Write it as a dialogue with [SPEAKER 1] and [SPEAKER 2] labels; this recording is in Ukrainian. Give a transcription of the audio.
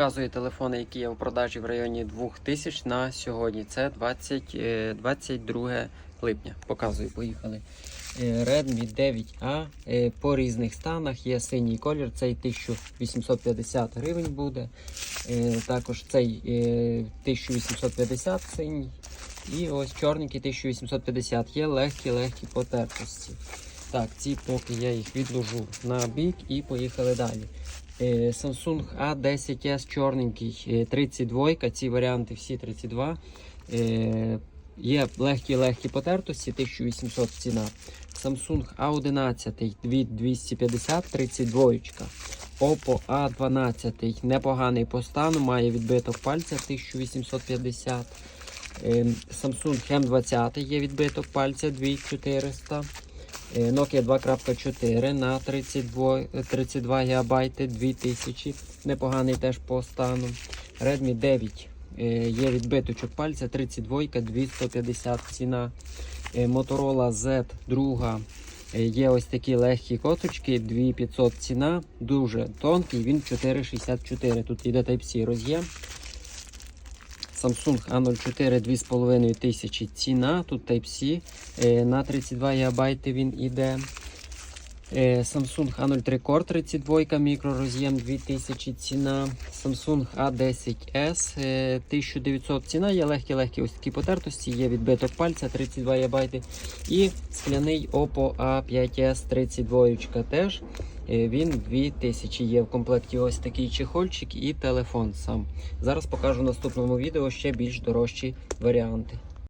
[SPEAKER 1] Показую телефони, які є в продажі в районі 2000 на сьогодні. Це 20, е, 22 липня. Показую, поїхали. Е, Redmi 9A е, по різних станах є синій колір, цей 1850 гривень буде. Е, Також цей е, 1850 синій. І ось чорненький 1850. Є легкі-легкі потертості. Так, ці поки я їх відложу на бік і поїхали далі. Е, Samsung A10s чорненький, е, 32, ці варіанти всі 32. Е, Є легкі-легкі потертості, 1800 ціна. Samsung A11 від 250, 32. Oppo A12 непоганий по стану, має відбиток пальця 1850. Е, Samsung M20 є відбиток пальця 2400. Е, Nokia 2.4 на 32, 32 ГБ 2000. Непоганий теж по стану. Redmi 9 е, є відбиточок пальця 32, 250 ціна. Е, Motorola Z2 е, є ось такі легкі коточки, 2500 ціна, дуже тонкий, він 4,64. Тут йде Type-C роз'єм. Samsung A04 2500 ціна, тут Type-C. Е, На 32 ГБ він іде. Е, Samsung A03 Core 32 мікророз'єм 2000 ціна. Samsung A10s е, 1900 ціна. Є легкі-легкі ось такі потертості, є відбиток пальця 32 ГБ. І скляний Oppo A5s 32 теж. Е, Він 2000 є в комплекті ось такий чехольчик і телефон сам. Зараз покажу в наступному відео ще більш дорожчі варіанти.